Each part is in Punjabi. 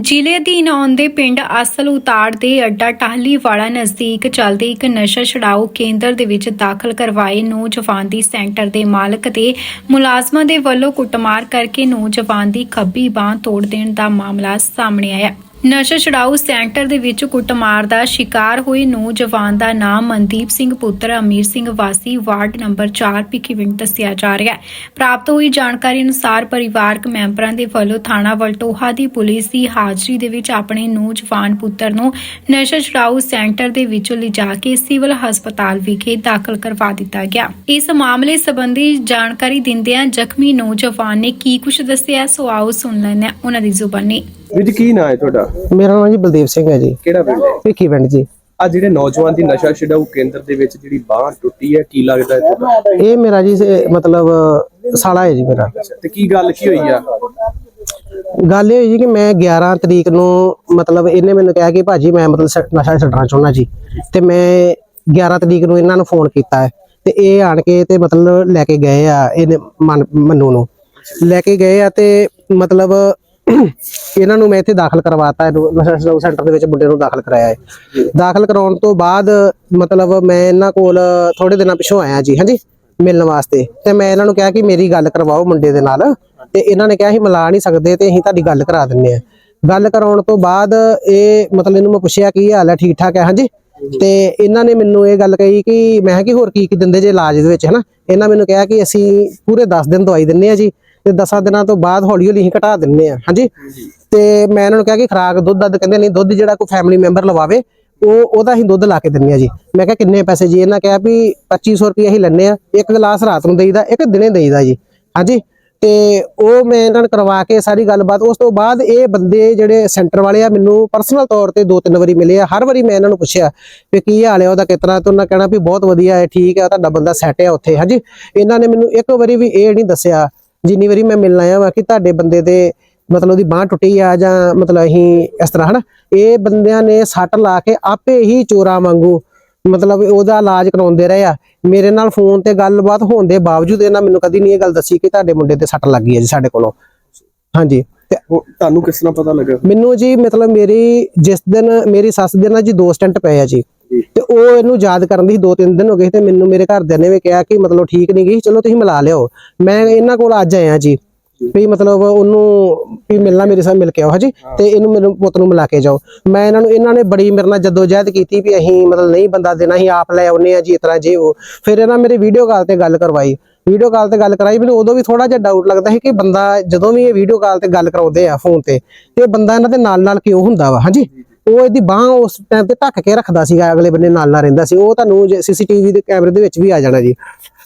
ਜ਼ਿਲ੍ਹੇ ਅਧੀਨ ਆਉਂਦੇ ਪਿੰਡ ਅਸਲ ਉਤਾੜ ਦੇ ਅੱਡਾ ਟਾਹਲੀ ਵਾਲਾ ਨਜ਼ਦੀਕ ਚੱਲਦੇ ਇੱਕ ਨਸ਼ਾ ਛਡਾਊ ਕੇਂਦਰ ਦੇ ਵਿੱਚ ਦਾਖਲ ਕਰਵਾਏ ਨੌਜਵਾਨ ਦੀ ਸੈਂਟਰ ਦੇ ਮਾਲਕ ਤੇ ਮੁਲਾਜ਼ਮਾਂ ਦੇ ਵੱਲੋਂ ਕੁੱਟਮਾਰ ਕਰਕੇ ਨੌਜਵਾਨ ਦੀ ਖੱਬੀ ਬਾਹ ਤੋੜ ਦੇਣ ਦਾ ਮਾਮਲਾ ਸਾਹਮਣੇ ਆਇਆ। ਨਸ਼ਾ ਛਡਾਊ ਸੈਂਟਰ ਦੇ ਵਿੱਚ ਕੁੱਟਮਾਰ ਦਾ ਸ਼ਿਕਾਰ ਹੋਏ ਨੌਜਵਾਨ ਦਾ ਨਾਮ ਮਨਦੀਪ ਸਿੰਘ, ਪੁੱਤਰ ਅਮੀਰ ਸਿੰਘ ਵਾਸੀ, ਵਾਰਡ ਨੰਬਰ 4 ਭਿੱਖੀਵਿੰਡ ਦੱਸਿਆ ਜਾ ਰਿਹਾ ਹੈ। ਪ੍ਰਾਪਤ ਹੋਈ ਜਾਣਕਾਰੀ ਅਨੁਸਾਰ ਪਰਿਵਾਰਕ ਮੈਂਬਰਾਂ ਦੇ ਵੱਲੋਂ ਥਾਣਾ ਵਲਟੋਹਾ ਦੀ ਪੁਲਿਸ ਦੀ ਹਾਜ਼ਰੀ ਦੇ ਵਿੱਚ ਆਪਣੇ ਨੌਜਵਾਨ ਪੁੱਤਰ ਨੂੰ ਨਸ਼ਾ ਛਡਾਊ ਸੈਂਟਰ ਦੇ ਵਿੱਚੋਂ ਲਿਜਾ ਕੇ ਸਿਵਲ ਹਸਪਤਾਲ ਵਿਖੇ ਦਾਖਲ ਕਰਵਾ ਦਿੱਤਾ ਗਿਆ। ਇਸ ਮਾਮਲੇ ਸੰਬੰਧੀ ਜਾਣਕਾਰੀ ਦਿੰਦਿਆਂ ਜ਼ਖਮੀ ਨੌਜਵਾਨ ਨੇ ਕੀ ਕੁਝ ਦੱਸਿਆ, ਸੋ ਆਓ ਸੁਣ ਲੈਂਦੇ ਹਾਂ ਉਹਨਾਂ ਦੀ ਜ਼ੁਬਾਨੀ। ਵੀਰ ਜੀ ਕੀ ਨਾਂ ਹੈ ਤੁਹਾਡਾ? ਮੇਰਾ ਨਾਮ ਜੀ ਬਲਦੇਵ ਸਿੰਘ ਹੈ ਜੀ। ਕਿਹੜਾ ਪਿੰਡ ਹੈ? ਭਿੱਖੀ ਪਿੰਡ ਜੀ। ਆ ਜਿਹੜੇ ਨੌਜਵਾਨ ਦੀ ਨਸ਼ਾ ਛਡਾਊ ਕੇਂਦਰ ਦੇ ਵਿੱਚ ਜਿਹੜੀ ਬਾਹ ਟੁੱਟੀ ਹੈ ਕੀ ਲੱਗਦਾ ਹੈ ਤੁਹਾਡਾ? ਇਹ ਮੇਰਾ ਜੀ ਸੇ- ਮਤਲਬ ਸਾਲਾ ਹੈ ਜੀ ਮੇਰਾ। ਤੇ ਕੀ ਗੱਲ ਕੀ ਹੋਈ ਆ? ਗੱਲ ਇਹ ਹੋਈ ਜੀ ਕਿ ਮੈਂ 11 ਤਰੀਕ ਨੂੰ ਮਤਲਬ ਇਹਨੇ ਮੈਨੂੰ ਕਿਹਾ ਕਿ ਭਾਜੀ ਮੈਂ ਮਤਲਬ ਸ- ਨਸ਼ਾ ਛੱਡਣਾ ਚਾਹੁੰਦਾ ਜੀ। ਤੇ ਮੈਂ 11 ਤਰੀਕ ਨੂੰ ਇਹਨਾਂ ਨੂੰ ਫੋਨ ਕੀਤਾ ਹੈ। ਤੇ ਇਹ ਆਣ ਕੇ ਤੇ ਮਤਲਬ ਲੈ ਕੇ ਗਏ ਆ ਇਹਨੇ ਮਨ- ਮੰਨੂ ਨੂੰ। ਲੈ ਕੇ ਗਏ ਆ ਤੇ ਮਤਲਬ ਇਹਨਾਂ ਨੂੰ ਮੈਂ ਇੱਥੇ ਦਾਖਲ ਕਰਵਾਤਾ ਨਸ਼ਾ ਸੈਂਟਰ ਦੇ ਵਿੱਚ ਮੁੰਡੇ ਨੂੰ ਦਾਖਲ ਕਰਾਇਆ ਹੈ। ਦਾਖਲ ਕਰਾਉਣ ਤੋਂ ਬਾਅਦ, ਮਤਲਬ ਮੈਂ ਇਹਨਾਂ ਕੋਲ ਥੋੜੇ ਦਿਨਾਂ ਪਿਛੋਂ ਆਇਆ ਜੀ, ਹਾਂਜੀ, ਮਿਲਣ ਵਾਸਤੇ। ਤੇ ਮੈਂ ਇਹਨਾਂ ਨੂੰ ਕਿਹਾ ਕਿ ਮੇਰੀ ਗੱਲ ਕਰਵਾਓ ਮੁੰਡੇ ਦੇ ਨਾਲ, ਤੇ ਇਹਨਾਂ ਨੇ ਕਿਹਾ ਅਸੀਂ ਮਿਲਾ ਨਹੀਂ ਸਕਦੇ, ਤੇ ਅਸੀਂ ਤੁਹਾਡੀ ਗੱਲ ਕਰਾ ਦਿੰਨੇ ਆ ਗੱਲ ਕਰਾਉਣ ਤੋਂ ਬਾਅਦ ਇਹ ਮਤਲਬ ਇਹਨੂੰ ਮੈਂ ਪੁੱਛਿਆ ਕੀ ਹਾਲ ਹੈ ਠੀਕ ਠਾਕ ਹੈ, ਹਾਂਜੀ? ਤੇ ਇਹਨਾਂ ਨੇ ਮੈਨੂੰ ਇਹ ਗੱਲ ਕਹੀ ਕਿ ਮੈਂ ਕਿ ਹੋਰ ਕੀ ਕੀ ਦਿੰਦੇ ਜੇ ਇਲਾਜ ਦੇ ਵਿੱਚ ਹਨਾ? ਇਹਨਾਂ ਮੈਨੂੰ ਕਿਹਾ ਕਿ ਅਸੀਂ ਪੂਰੇ 10 ਦਿਨ ਦਵਾਈ ਦਿੰਨੇ ਆ ਜੀ ਤੇ 10 ਦਿਨਾਂ ਤੋਂ ਬਾਅਦ ਹੌਲੀ ਹੌਲੀ ਅਸੀਂ ਘਟਾ ਦਿੰਨੇ ਆ ਹਾਂਜੀ? ਤੇ ਮੈਂ ਇਹਨਾਂ ਨੂੰ ਕਿਹਾ ਕਿ ਖਰਾਕ ਦੁੱਧ ਦੱਧ ਕਹਿੰਦੇ ਨਹੀਂ ਦੁੱਧ ਜਿਹੜਾ ਕੋਈ ਫੈਮਿਲੀ ਮੈਂਬਰ ਲਵਾਵੇ ਉਹ ਉਹਦਾ ਅਸੀਂ ਦੁੱਧ ਲਾ ਕੇ ਦਿੰਨੇ ਆ ਜੀ। ਮੈਂ ਕਿਹਾ ਕਿੰਨੇ ਪੈਸੇ ਜੀ? ਇਹਨਾਂ ਕਿਹਾ ਵੀ 2500 ਰੁਪਏ ਅਸੀਂ ਲੈਣੇ ਆ ਇੱਕ ਗਲਾਸ ਰਾਤ ਨੂੰ ਦੇਈਦਾ ਇੱਕ ਦਿਨੇ ਦੇਈਦਾ ਜੀ ਹਾਂਜੀ? ਤੇ ਉਹ ਮੈਂ ਇਹਨਾਂ ਨੂੰ ਕਰਵਾ ਕੇ ਸਾਰੀ ਗੱਲਬਾਤ, ਉਸ ਤੋਂ ਬਾਅਦ ਇਹ ਬੰਦੇ ਜਿਹੜੇ ਸੈਂਟਰ ਵਾਲੇ ਆ, ਮੈਨੂੰ ਪਰਸਨਲ ਤੌਰ ਤੇ ਦੋ ਤਿੰਨ ਵਾਰੀ ਮਿਲੇ ਆ। ਹਰ ਵਾਰੀ ਮੈਂ ਇਹਨਾਂ ਨੂੰ ਪੁੱਛਿਆ ਵੀ ਕੀ ਹਾਲ ਹੈ ਉਹਦਾ ਕਿਤਨਾ, ਤੇ ਉਹਨਾਂ ਕਹਿਣਾ ਵੀ ਬਹੁਤ ਵਧੀਆ ਹੈ, ਠੀਕ ਹੈ ਤੁਹਾਡਾ ਬੰਦਾ ਸੈਟ ਹੈ ਉੱਥੇ। ਹਾਂਜੀ, ਇਹਨਾਂ ਨੇ ਮੈਨੂੰ ਇੱਕ ਵਾਰੀ ਵੀ ਇਹ ਨਹੀਂ ਦੱਸਿਆ, ਜਿੰਨੀ ਵਾਰੀ ਮੈਂ ਮਿਲਣ ਆਇਆ ਵਾ ਕਿ ਤੁਹਾਡੇ ਬੰਦੇ ਦੇ ਮਤਲਬ ਉਹਦੀ ਬਾਹ ਟੁੱਟੀ ਆ ਜਾਂ ਮਤਲਬ ਅਸੀਂ ਇਸ ਤਰ੍ਹਾਂ, ਹਨਾ? ਇਹ ਬੰਦਿਆਂ ਨੇ ਸੱਟ ਲਾ ਕੇ ਆਪੇ ਹੀ ਚੋਰਾ ਵਾਂਗੂ ਮਤਲਬ ਉਹਦਾ ਇਲਾਜ ਕਰਾਉਂਦੇ ਰਹੇ ਆ। ਮੇਰੇ ਨਾਲ ਫੋਨ ਤੇ ਗੱਲਬਾਤ ਹੋਣ ਦੇ ਬਾਵਜੂਦ ਇਹਨਾਂ ਮੈਨੂੰ ਕਦੀ ਨਹੀਂ ਇਹ ਗੱਲ ਦੱਸੀ ਕਿ ਤੁਹਾਡੇ ਮੁੰਡੇ ਤੇ ਸੱਟ ਲੱਗੀ ਹੈ ਜੀ ਸਾਡੇ ਕੋਲੋਂ। ਹਾਂਜੀ ਤੁਹਾਨੂੰ ਕਿਸ ਤਰ੍ਹਾਂ ਪਤਾ ਲੱਗਾ? ਮੈਨੂੰ ਜੀ ਮਤਲਬ ਮੇਰੀ ਜਿਸ ਦਿਨ ਮੇਰੀ ਸੱਸ ਦੇ ਨਾਲ ਜੀ ਦੋ ਸਟੈਂਟ ਪਏ ਆ ਜੀ। ਤੇ ਉਹ ਇਹਨੂੰ ਯਾਦ ਕਰਨ ਦੀ ਦੋ ਤਿੰਨ ਦਿਨ ਹੋ ਗਏ ਤੇ ਮੈਨੂੰ ਮੇਰੇ ਘਰਦਿਆਂ ਨੇ ਵੀ ਕਿਹਾ ਕਿ ਮਤਲਬ ਠੀਕ ਨਹੀਂ ਗਈ ਚਲੋ ਤੁਸੀਂ ਮਿਲਾ ਲਿਓ। ਮੈਂ ਇਹਨਾਂ ਕੋਲ ਅੱਜ ਆਇਆ ਜੀ। ਵੀ ਮਤਲਬ ਉਹਨੂੰ ਵੀ ਮਿਲਣਾ ਮੇਰੇ ਸਾਹ ਮਿਲ ਕੇ ਆਓ ਹਾਂਜੀ? ਤੇ ਇਹਨੂੰ ਮੈਨੂੰ ਪੁੱਤ ਨੂੰ ਮਿਲਾ ਕੇ ਜਾਓ। ਮੈਂ ਇਹਨਾਂ ਨੂੰ ਇਹਨਾਂ ਨੇ ਬੜੀ ਮੇਰੇ ਨਾਲ ਜਦੋਜਹਿਦ ਕੀਤੀ ਵੀ ਅਸੀਂ ਮਤਲਬ ਨਹੀਂ ਬੰਦਾ ਦੇਣਾ ਅਸੀਂ ਆਪ ਲੈ ਆਉਨੇ ਆ ਜੀ ਇਸ ਤਰ੍ਹਾਂ ਜੇ ਉਹ। ਫਿਰ ਇਹਨਾਂ ਮੇਰੇ ਵੀਡੀਓ ਕਾਲ ਤੇ ਗੱਲ ਕਰਵਾਈ। ਵੀਡੀਓ ਕਾਲ ਤੇ ਗੱਲ ਕਰਾਈ ਮੈਨੂੰ ਉਦੋਂ ਵੀ ਥੋੜਾ ਜਿਹਾ ਡਾਊਟ ਲੱਗਦਾ ਸੀ ਕਿ ਬੰਦਾ ਜਦੋਂ ਵੀ ਇਹ ਵੀਡੀਓ ਕਾਲ ਤੇ ਗੱਲ ਕਰਾਉਂਦੇ ਆ ਫੋਨ ਤੇ ਤੇ ਬੰਦਾ ਇਹਨਾਂ ਦੇ ਨਾਲ ਨਾਲ ਕਿਉਂ ਹੁੰਦਾ ਵਾ ਹਾਂਜੀ? ਉਹ ਇਹਦੀ ਬਾਹ ਉਸ ਟਾਈਮ ਤੇ ਢੱਕ ਕੇ ਰੱਖਦਾ ਸੀਗਾ ਅਗਲੇ ਬੰਨੇ ਨਾਲ ਨਾਲ ਰਹਿੰਦਾ ਸੀ। ਉਹ ਤੁਹਾਨੂੰ ਸੀਸੀਟੀਵੀ ਦੇ ਕੈਮਰੇ ਦੇ ਵਿੱਚ ਵੀ ਆ ਜਾਣਾ ਜੀ।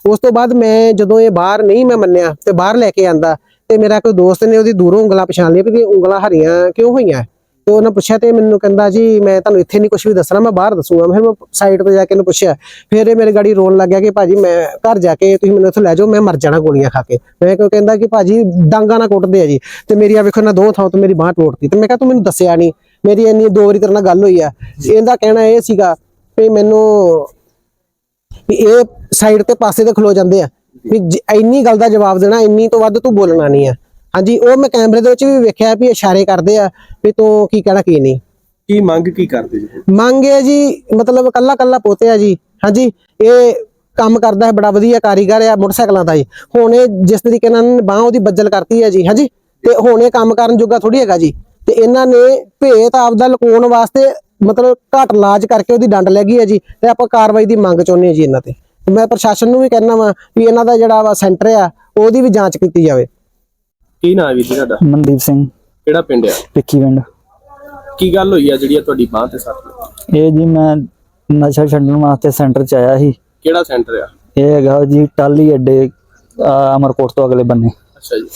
ਉਸ ਤੋਂ ਬਾਅਦ ਮੈਂ ਜਦੋਂ ਇਹ ਬਾਹਰ ਨਹੀਂ ਮੈਂ ਮੰਨਿਆ ਤੇ ਬਾਹਰ ਲੈ ਕੇ ਆਂਦਾ ਤੇ ਮੇਰਾ ਕੋਈ ਦੋਸਤ ਨੇ ਉਹਦੀ ਦੂਰੋਂ ਉਂਗਲਾਂ ਪਛਾਣ ਲਿਆ ਵੀ ਉਂਗਲਾਂ ਹਰੀਆਂ ਕਿਉਂ ਹੋਈਆਂ? ਤੇ ਉਹਨਾਂ ਪੁੱਛਿਆ ਤੇ ਮੈਨੂੰ ਕਹਿੰਦਾ ਜੀ ਮੈਂ ਤੁਹਾਨੂੰ ਇੱਥੇ ਨਹੀਂ ਕੁਝ ਵੀ ਦੱਸਣਾ ਮੈਂ ਬਾਹਰ ਦੱਸੂਗਾ। ਫਿਰ ਮੈਂ ਸਾਈਡ ਤੇ ਜਾ ਕੇ ਇਹਨੂੰ ਪੁੱਛਿਆ। ਫਿਰ ਇਹ ਮੇਰੇ ਗਾੜੀ ਰੋਣ ਲੱਗ ਗਿਆ ਕਿ ਭਾਜੀ ਮੈਂ ਘਰ ਜਾ ਕੇ ਤੁਸੀਂ ਮੈਨੂੰ ਇੱਥੋਂ ਲੈ ਜਾਓ ਮੈਂ ਮਰ ਜਾਣਾ ਗੋਲੀਆਂ ਖਾ ਕੇ। ਮੈਂ ਕਿਉਂ ਕਹਿੰਦਾ ਕਿ ਭਾਜੀ ਡਾਂਗਾ ਨਾ ਕੁੱਟਦੇ ਆ ਜੀ। ਤੇ ਮੇਰੀ ਆ ਵੇਖੋ ਨਾ ਦੋ ਥਾਂ ਤੋਂ ਮੇਰੀ ਬਾਹ ਤੋੜਤੀ ਤੇ ਮੈਂ ਕਿਹਾ ਤੂੰ ਮੈਨੂੰ ਦੱਸਿਆ ਨਹੀਂ। ਮੇਰੀ ਇੰਨੀ ਦੋ ਵਾਰੀ ਤੇਰੇ ਨਾਲ ਗੱਲ ਹੋਈ ਆ। ਇਹਦਾ ਕਹਿਣਾ ਇਹ ਸੀਗਾ ਵੀ ਮੈਨੂੰ ਵੀ ਇਹ ਸਾਈਡ ਤੇ ਪਾਸੇ ਤੇ ਖਲੋ ਜਾਂਦੇ ਆ। ਵੀ ਇੰਨੀ ਗੱਲ ਦਾ ਜਵਾਬ ਦੇਣਾ ਇੰਨੀ ਤੋਂ ਵੱਧ ਤੂੰ ਬੋਲਣਾ ਨਹੀਂ ਆ। ਹਾਂਜੀ ਉਹ ਮੈਂ ਕੈਮਰੇ ਦੇ ਵਿੱਚ ਵੀ ਵੇਖਿਆ ਵੀ ਇਸ਼ਾਰੇ ਕਰਦੇ ਆ ਵੀ ਤੂੰ ਕੀ ਕਹਿਣਾ ਕੀ ਨਹੀਂ। ਕੀ ਮੰਗ ਕੀ ਕਰਦੇ ਜੀ? ਮੰਗ ਹੈ ਜੀ ਮਤਲਬ ਕੱਲਾ ਕੱਲਾ ਪੋਤੇ ਆ ਜੀ। ਹਾਂਜੀ ਇਹ ਕੰਮ ਕਰਦਾ ਹੈ ਬੜਾ ਵਧੀਆ ਕਾਰੀਗਰ ਆ ਮੋਟਰਸਾਈਕਲਾਂ ਦਾ ਜੀ। ਹੁਣ ਇਹ ਜਿਸ ਤਰੀਕੇ ਨਾਲ ਬਾਹ ਉਹਦੀ ਬੱਜਲ ਕਰਤੀ ਹੈ ਜੀ ਹਾਂਜੀ। ਤੇ ਹੁਣ ਇਹ ਕੰਮ ਕਰਨ ਜੋਗਾ ਥੋੜੀ ਹੈਗਾ ਜੀ। ਤੇ ਇਹਨਾਂ ਨੇ ਭੇਤ ਆਪਦਾ ਲੁਕਾਉਣ ਵਾਸਤੇ ਮਤਲਬ ਘੱਟ ਇਲਾਜ ਕਰਕੇ ਉਹਦੀ ਡੰਡ ਲੈ ਗਈ ਹੈ ਜੀ। ਤੇ ਆਪਾਂ ਕਾਰਵਾਈ ਦੀ ਮੰਗ ਚਾਹੁੰਦੇ ਹਾਂ ਜੀ ਇਹਨਾਂ ਤੇ। ਮੈਂ ਪ੍ਰਸ਼ਾਸਨ ਨੂੰ ਵੀ ਕਹਿਣਾ ਵਾ ਵੀ ਇਹਨਾਂ ਦਾ ਜਿਹੜਾ ਵਾ ਸੈਂਟਰ ਆ ਉਹਦੀ ਵੀ ਜਾਂਚ ਕੀਤੀ ਜਾਵੇ। ਕੀ ਨਾਂ ਹੈ ਵੀਰ ਜੀ ਤੁਹਾਡਾ? ਮਨਦੀਪ ਸਿੰਘ। ਕਿਹੜਾ ਪਿੰਡ ਆ? ਭਿੱਖੀ ਪਿੰਡ। ਕੀ ਗੱਲ ਹੋਈ ਆ ਜਿਹੜੀ ਆ ਤੁਹਾਡੀ ਬਾਹ ਤੇ ਸੱਟ ਲੱਗੀ? ਇਹ ਜੀ ਮੈਂ ਨਸ਼ਾ ਛੱਡਣ ਵਾਸਤੇ ਸੈਂਟਰ ਚ ਆਇਆ ਸੀ। ਕਿਹੜਾ ਸੈਂਟਰ ਆ? ਇਹ ਹੈਗਾ ਜੀ ਟਾਲੀ ਅੱਡੇ ਅਹ ਅਮਰਕੋਟ ਤੋਂ ਅਗਲੇ ਬੰਨੇ। ਅੱਛਾ ਜੀ।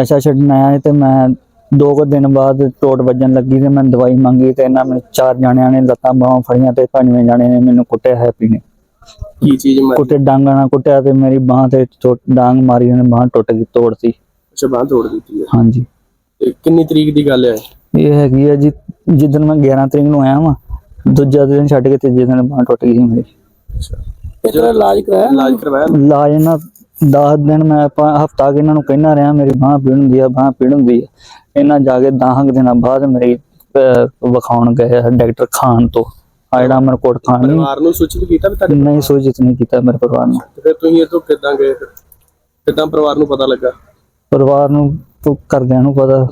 ਨਸ਼ਾ ਛੱਡਣ ਆਇਆ ਸੀ ਤੇ ਮੈਂ ਦੋ ਕੁ ਦਿਨ ਬਾਅਦ ਟੋਟ ਵੱਜਣ ਲੱਗੀ ਤੇ ਮੈਂ ਦਵਾਈ ਮੰਗੀ ਤੇ ਇਹਨਾਂ ਮੈਨੂੰ ਚਾਰ ਜਣਿਆਂ ਨੇ ਲੱਤਾਂ ਬਾਹਾਂ ਫੜੀਆਂ ਤੇ ਪੰਜਵੇਂ ਜਣੇ ਨੇ ਮੈਨੂੰ ਕੁੱਟਿਆ ਹੈਪੀ ਨੇ ਕੀ ਚੀਜ਼ ਮਾਰੀ? ਕੁੱਟੇ ਡਾਂਗਾਂ ਨਾਲ ਕੁੱਟਿਆ ਤੇ ਮੇਰੀ ਬਾਹ ਤੇ ਚੋਟ ਡਾਂਗ ਮਾਰੀ ਉਹਨੇ ਬਾਹ ਟੁੱਟ ਗਈ ਤੋੜਤੀ ਅੱਛਾ ਬਾਹ ਤੋੜ ਦਿੱਤੀ ਹੈ। ਹਾਂਜੀ। ਤੇ ਕਿੰਨੀ ਤਰੀਕ ਦੀ ਗੱਲ ਹੈ? ਇਹ ਹੈਗੀ ਆ ਜੀ ਜਿੱਦਣ ਮੈਂ 11 ਤਰੀਕ ਨੂੰ ਆਇਆ ਵਾਂ ਦੂਜਾ ਦਿਨ ਛੱਡ ਕੇ ਤੀਜੇ ਦਿਨ ਬਾਹ ਟੁੱਟ ਗਈ ਸੀ ਮੇਰੀ। ਅੱਛਾ। ਜਦੋਂ ਇਲਾਜ ਕਰਾਇਆ ਇਲਾਜ ਕਰਵਾਇਆ ਇਲਾਜ ਨਾ 10 ਦਿਨ ਮੈਂ ਆਪਾਂ ਹਫਤਾ ਕਿ ਇਹਨਾਂ ਨੂੰ ਕਹਿਣਾ ਰਿਹਾ ਮੇਰੀ ਬਾਹ ਪੀੜ ਹੁੰਦੀ ਆ ਬਾਹ ਪੀੜ ਹੁੰਦੀ ਆ। ਇਹਨਾਂ ਜਾ ਕੇ 10 ਕੁ ਦਿਨਾਂ ਬਾਅਦ ਮੇਰੀ ਅਹ, ਵਿਖਾਉਣ ਗਏ ਆ ਡਾਕਟਰ ਖਾਨ ਤੋਂ। ਆ ਜਿਹੜਾ ਅਮਰਕੋਟ ਖਾਨ ਨਹੀਂ ਪਰਿਵਾਰ ਨੂੰ ਸੂਚਿਤ ਕੀਤਾ ਵੀ ਤੁਹਾਡੇ ਨਹੀਂ ਸੂਚਿਤ ਨਹੀਂ ਕੀਤਾ ਮੇਰੇ ਪਰਿਵਾਰ ਨੂੰ। ਤੇ ਫਿਰ ਤੁਸੀਂ ਇਥੋਂ ਕਿੱਦਾਂ ਗਏ ਫਿਰ? ਕਿੱਦਾਂ ਪਰਿਵਾਰ ਨੂੰ ਪਤਾ ਲੱਗਾ? ਪਰਿਵਾਰ ਨੂੰ ਤੋਂ ਘਰਦਿਆਂ ਨੂੰ ਪਤਾ।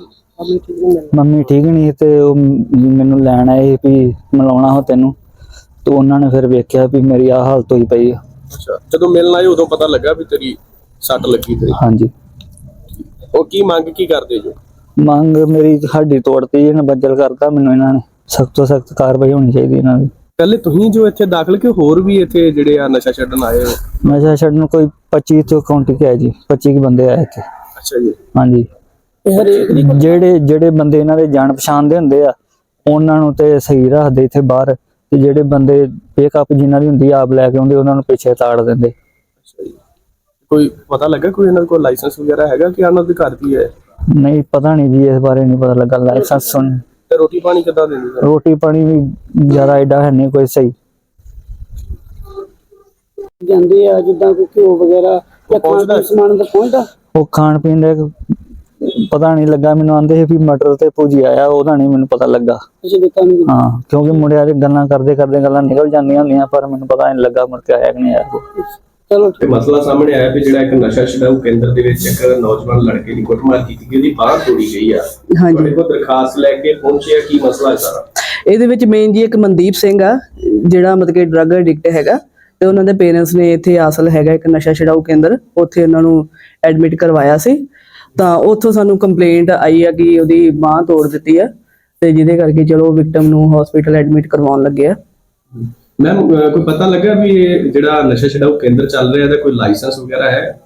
ਮੰਮੀ ਠੀਕ ਨਹੀਂ ਤੇ ਉਹ ਮੈਨੂੰ ਲੈਣ ਆਏ ਵੀ ਮਿਲਾਉਣਾ ਹੋ ਤੈਨੂੰ। ਤੇ ਉਹਨਾਂ ਨੇ ਫਿਰ ਵੇਖਿਆ ਵੀ ਮੇਰੀ ਆ ਹਾਲਤ ਹੋਈ ਪਈ ਆ। ਅੱਛਾ ਜਦੋਂ ਮਿਲਣ ਆਏ ਉਦੋਂ ਪਤਾ ਲੱਗਾ ਵੀ ਤੇਰੀ ਸੱਟ ਲੱਗੀ ਤੇਰੀ। ਹਾਂਜੀ। ਉਹ ਕੀ ਮੰਗ ਕੀ ਕਰਦੇ ਜੋ? ਮੰਗ ਮੇਰੀ ਹੱਡੀ ਤੋੜਤੀ ਇਹਨਾਂ ਬੱਜਲ ਕਰਤਾ ਮੈਨੂੰ ਇਹਨਾਂ ਨੇ। ਸਖਤ ਤੋਂ ਸਖਤ ਕਾਰਵਾਈ ਹੋਣੀ ਚਾਹੀਦੀ ਇਹਨਾਂ ਦੀ। ਪਹਿਲੇ ਤੁਸੀਂ ਜੋ ਇੱਥੇ ਦਾਖਲ ਕਿ ਹੋਰ ਵੀ ਇੱਥੇ ਜਿਹੜੇ ਆ ਨਸ਼ਾ ਛੱਡਣ ਆਏ ਹੋ? ਨਸ਼ਾ ਛੱਡਣ ਕੋਈ 25 ਤੋਂ ਕਾਊਂਟ ਕੇ ਆਏ ਜੀ 25 ਕੁ ਬੰਦੇ ਆਏ ਇੱਥੇ। ਅੱਛਾ ਜੀ। ਹਾਂਜੀ। ਜਿਹੜੇ ਜਿਹੜੇ ਬੰਦੇ ਇਹਨਾਂ ਦੇ ਜਾਣ ਪਛਾਣ ਦੇ ਹੁੰਦੇ ਆ ਉਹਨਾਂ ਨੂੰ ਤੇ ਸਹੀ ਰੱਖਦੇ ਇੱਥੇ ਬਾਹਰ ਤੇ ਜਿਹੜੇ ਬੰਦੇ ਪੇਕਅਪ ਜਿਨ੍ਹਾਂ ਦੀ ਹੁੰਦੀ ਆ, ਆਪ ਲੈ ਕੇ ਆਉਂਦੇ ਉਹਨਾਂ ਨੂੰ ਪਿੱਛੇ ਤਾੜ ਦਿੰਦੇ। ਅੱਛਾ ਜੀ। ਕੋਈ ਪਤਾ ਲੱਗਾ ਕੋਈ ਇਹਨਾਂ ਕੋਲ ਲਾਇਸੈਂਸ ਵਗੈਰਾ ਹੈਗਾ ਕਿ ਇਹਨਾਂ ਦੇ ਘਰ ਦੀ ਹੈ? ਨਹੀਂ ਪਤਾ ਨਹੀਂ ਜੀ ਇਸ ਬਾਰੇ ਨਹੀਂ ਪਤਾ ਲੱਗਾ। ਲਾਇਸੈਂਸ ਸੁਣ ਤੇ ਰੋਟੀ ਪਾਣੀ ਕਿੱਦਾਂ ਦਿੰਦੇ? ਰੋਟੀ ਪਾਣੀ ਵੀ ਜ਼ਿਆਦਾ ਐਡਾ ਹੈ ਨਹੀਂ ਕੋਈ ਸਹੀ। ਜਾਂਦੇ ਆ ਜਿੱਦਾਂ ਕੋਈ ਘਿਓ ਵਗੈਰਾ ਜਾਂ ਖਾਣ ਪਹੁੰਚਦਾ? ਪੀਣ ਸਮਾਨ ਦਾ ਪਹੁੰਚਦਾ? ਉਹ ਖਾਣ ਪੀਣ ਦਾ ਪਤਾ ਨਹੀਂ ਲੱਗਾ ਮੈਨੂੰ ਆਂਦੇ ਸੀ ਵੀ ਮਟਰ ਤੇ ਭੁਜੀ ਆਇਆ ਉਹਦਾ ਨਹੀਂ ਮੈਨੂੰ ਪਤਾ ਲੱਗਾ। ਹਾਂ ਕਿਉਂਕਿ ਮੁੰਡਿਆਂ ਦੇ ਗੱਲਾਂ ਕਰਦੇ ਕਰਦੇ ਗੱਲਾਂ ਨਿਕਲ ਜਾਂਦੀਆਂ ਹੁੰਦੀਆਂ ਪਰ ਮੈਨੂੰ ਪਤਾ ਨਹੀਂ ਲੱਗਾ ਮੁੜ ਕੇ ਆਇਆ ਕਿ ਨਹੀਂ ਆਇਆ ਉਹ। ਚਲੋ ਤੇ ਮਸਲਾ ਸਾਹਮਣੇ ਆਇਆ ਵੀ ਜਿਹੜਾ ਇੱਕ ਨਸ਼ਾ ਛਡਾਊ ਕੇਂਦਰ ਦੇ ਵਿੱਚ ਇੱਕ ਨੌਜਵਾਨ ਲੜਕੇ ਦੀ ਕੁੱਟਮਾਰ ਕੀਤੀ ਗਈ ਉਹਦੀ ਬਾਹ ਤੋੜੀ ਗਈ ਆ। ਹਾਂਜੀ। ਤੁਹਾਡੇ ਕੋਲ ਦਰਖਾਸਤ ਲੈ ਕੇ ਪਹੁੰਚਿਆ ਕੀ ਮਸਲਾ ਹੈ ਸਾਰਾ? ਇਹਦੇ ਵਿੱਚ ਮੇਨ ਜੀ ਇੱਕ ਮਨਦੀਪ ਸਿੰਘ ਆ ਜਿਹੜਾ ਮਤਲਬ ਕਿ ਡਰੱਗ ਐਡਿਕਟ ਹੈਗਾ ਤੇ ਉਹਨਾਂ ਦੇ ਪੇਰੈਂਟਸ ਨੇ ਇੱਥੇ ਆਸਲ ਹੈਗਾ ਇੱਕ ਨਸ਼ਾ ਛਡਾਊ ਕੇਂਦਰ ਉੱਥੇ ਉਹਨਾਂ ਨੂੰ ਐਡਮਿਟ ਕਰਵਾਇਆ ਸੀ। ਤਾਂ ਉੱਥੋਂ ਸਾਨੂੰ ਕੰਪਲੇਂਟ ਆਈ ਆ ਕਿ ਉਹਦੀ ਬਾਹ ਤੋੜ ਦਿੱਤੀ ਆ ਤੇ ਜਿਹਦੇ ਕਰਕੇ ਚਲੋ ਵਿਕਟਮ ਨੂੰ ਹਸਪੀਟਲ ਐਡਮਿਟ ਕਰਵਾਉਣ ਲੱਗੇ ਆ। ਮੈਮ ਕੋਈ ਪਤਾ ਲੱਗਾ ਵੀ ਇਹ ਜਿਹੜਾ ਨਸ਼ਾ ਛਡਾਊ ਕੇਂਦਰ ਚੱਲ ਰਿਹਾ ਇਹਦਾ ਕੋਈ ਲਾਇਸੈਂਸ ਵਗੈਰਾ ਹੈ?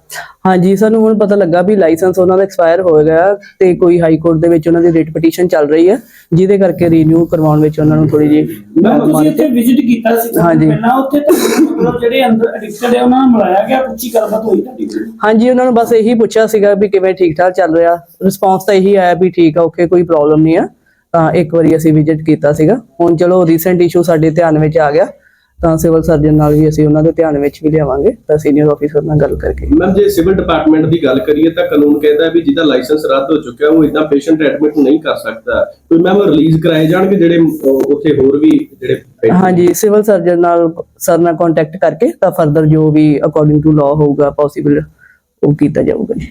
ਹਾਂਜੀ ਸਾਨੂੰ ਹੁਣ ਪਤਾ ਲੱਗਾ ਵੀ ਲਾਇਸੈਂਸ ਉਹਨਾਂ ਦਾ ਐਕਸਪਾਇਰ ਹੋ ਗਿਆ ਤੇ ਕੋਈ ਹਾਈ ਕੋਰਟ ਦੇ ਵਿੱਚ ਉਹਨਾਂ ਦੀ ਰਿਟ ਪਟੀਸ਼ਨ ਚੱਲ ਰਹੀ ਹੈ ਜਿਹਦੇ ਕਰਕੇ ਰੀਨਿਊ ਕਰਵਾਉਣ ਵਿੱਚ ਉਹਨਾਂ ਨੂੰ ਥੋੜੀ ਜਿਹੀ ਮੈਂ ਤੁਸੀਂ ਇੱਥੇ ਵਿਜ਼ਿਟ ਕੀਤਾ ਸੀ ਹਾਂਜੀ। ਪਹਿਲਾਂ ਉੱਥੇ ਤਾਂ ਮਤਲਬ ਜਿਹੜੇ ਅੰਦਰ ਐਡਿਕਟਡ ਹੈ ਉਹਨਾਂ ਨੂੰ ਮਿਲਾਇਆ ਗਿਆ ਪੁੱਛੀ ਗੱਲਬਾਤ ਹੋਈ ਤੁਹਾਡੀ? ਹਾਂਜੀ ਉਹਨਾਂ ਨੂੰ ਬਸ ਇਹੀ ਪੁੱਛਿਆ ਸੀਗਾ ਵੀ ਕਿਵੇਂ ਠੀਕ ਠਾਕ ਚੱਲ ਰਿਹਾ। ਰਿਸਪੌਂਸ ਤਾਂ ਇਹੀ ਆਇਆ ਵੀ ਠੀਕ ਆ ਓਕੇ ਕੋਈ ਪ੍ਰੋਬਲਮ ਨਹੀਂ ਆ। ਤਾਂ ਇੱਕ ਵਾਰੀ ਅਸੀਂ ਵਿਜ਼ਿਟ ਕੀਤਾ ਸੀਗਾ। ਹੁਣ ਚਲੋ ਰੀਸੈਂਟ ਇਸ਼ੂ ਸਾਡੇ ਧਿਆਨ ਵਿੱਚ ਆ ਗਿਆ। ਤਾਂ ਸਿਵਲ ਸਰਜਨ ਨਾਲ ਵੀ ਅਸੀਂ ਉਹਨਾਂ ਦੇ ਧਿਆਨ ਵਿੱਚ ਵੀ ਲਿਆਵਾਂਗੇ ਤਾਂ ਸੀਨੀਅਰ ਆਫੀਸਰ ਨਾਲ ਗੱਲ ਕਰਕੇ। ਮੈਮ ਜੇ ਸਿਵਲ ਡਿਪਾਰਟਮੈਂਟ ਦੀ ਗੱਲ ਕਰੀਏ ਤਾਂ ਕਾਨੂੰਨ ਕਹਿੰਦਾ ਹੈ ਵੀ ਜਿਹਦਾ ਲਾਇਸੈਂਸ ਰੱਦ ਹੋ ਚੁੱਕਿਆ ਉਹ ਇਦਾਂ ਪੇਸ਼ੈਂਟ ਐਡਮਿਟ ਨਹੀਂ ਕਰ ਸਕਦਾ। ਕੋਈ ਮੈਮ ਰਿਲੀਜ਼ ਕਰਾਏ ਜਾਣਗੇ ਜਿਹੜੇ ਉੱਥੇ ਹੋਰ ਵੀ ਜਿਹੜੇ ਹਾਂਜੀ ਸਿਵਲ ਸਰਜਨ ਨਾਲ ਸਰ ਨਾਲ ਕੰਟੈਕਟ ਕਰਕੇ ਤਾਂ ਫਰਦਰ ਜੋ ਵੀ ਅਕੋਰਡਿੰਗ ਟੂ ਲਾਅ ਹੋਊਗਾ ਪੋਸੀਬਲ ਉਹ ਕੀਤਾ ਜਾਊਗਾ ਜੀ।